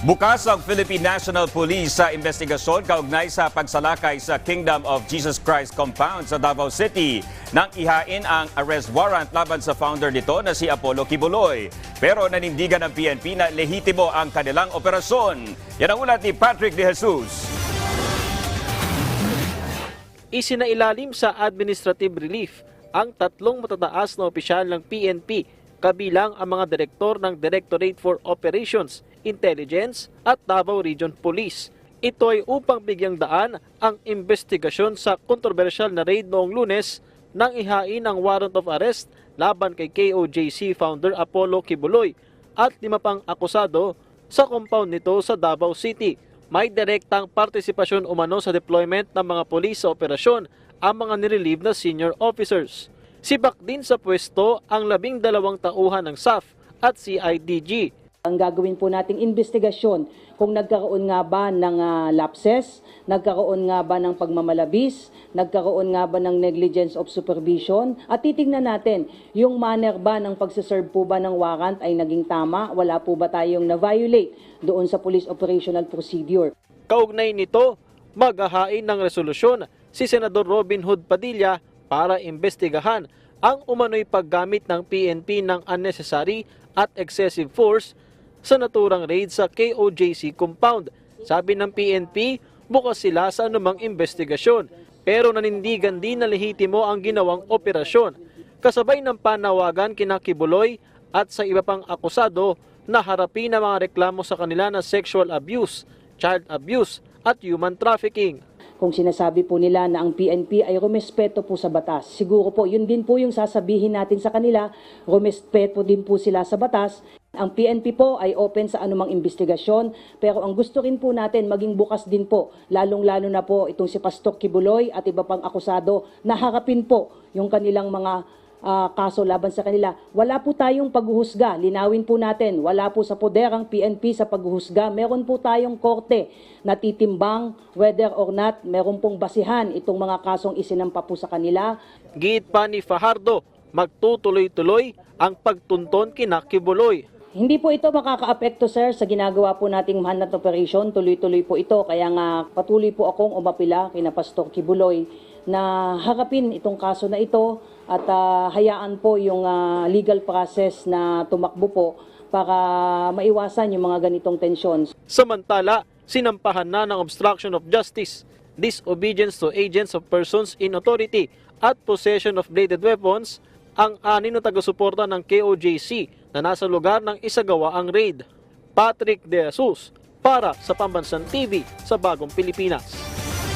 Bukas ang Philippine National Police sa investigasyon kaugnay sa pagsalakay sa Kingdom of Jesus Christ compound sa Davao City nang ihain ang arrest warrant laban sa founder nito na si Apollo Kibuloy. Pero nanindigan ng PNP na lehitimo ang kanilang operasyon. Yan ang ulat ni Patrick De Jesus. Isinailalim sa administrative relief ang tatlong matataas na opisyal ng PNP kabilang ang mga direktor ng Directorate for Operations, Intelligence at Davao Region Police. Ito ay upang bigyang daan ang investigasyon sa kontrobersyal na raid noong lunes nang ihain ang warrant of arrest laban kay KOJC founder Apollo Kibuloy at lima pang akusado sa compound nito sa Davao City. May direktang partisipasyon umano sa deployment ng mga polis sa operasyon ang mga nirelieve na senior officers. Sibak din sa pwesto ang labing dalawang tauhan ng SAF at CIDG. Ang gagawin po nating investigasyon kung nagkaroon nga ba ng ah, lapses, nagkaroon nga ba ng pagmamalabis, nagkaroon nga ba ng negligence of supervision, at titingnan natin yung manner ba ng pagsaserve po ba ng warrant ay naging tama, wala po ba tayong na-violate doon sa police operational procedure. Kaugnay nito, maghahain ng resolusyon si Senador Robin Hood Padilla para imbestigahan ang umano'y paggamit ng PNP ng unnecessary at excessive force sa naturang raid sa KOJC compound. Sabi ng PNP, bukas sila sa anumang investigasyon pero nanindigan din na lehitimo ang ginawang operasyon. Kasabay ng panawagan kina Kibuloy at sa iba pang akusado na harapin ang mga reklamo sa kanila na sexual abuse, child abuse at human trafficking. Kung sinasabi po nila na ang PNP ay rumespeto po sa batas, siguro po yun din po yung sasabihin natin sa kanila, rumespeto din po sila sa batas. Ang PNP po ay open sa anumang investigasyon, pero ang gusto rin po natin maging bukas din po, lalong-lalo na po itong si Pastor Kibuloy at iba pang akusado, na harapin po yung kanilang mga ah, kaso laban sa kanila. Wala po tayong paghuhusga. Linawin po natin, wala po sa poder ang PNP sa paghuhusga. Meron po tayong korte na titimbang whether or not meron pong basihan itong mga kasong isinampa po sa kanila. Giit pa ni Fajardo, magtutuloy-tuloy ang pagtunton kina Kibuloy. Hindi po ito makakaapekto sir sa ginagawa po nating manhunt operation. Tuloy-tuloy po ito. Kaya nga patuloy po akong umapila kina Pastor Kibuloy na harapin itong kaso na ito at ah, hayaan po yung ah, legal process na tumakbo po para maiwasan yung mga ganitong tensyon. Samantala, sinampahan na ng obstruction of justice, disobedience to agents of persons in authority at possession of bladed weapons ang anin na taga-suporta ng KOJC na nasa lugar ng isagawa ang raid. Patrick De Jesus para sa Pambansang TV sa Bagong Pilipinas.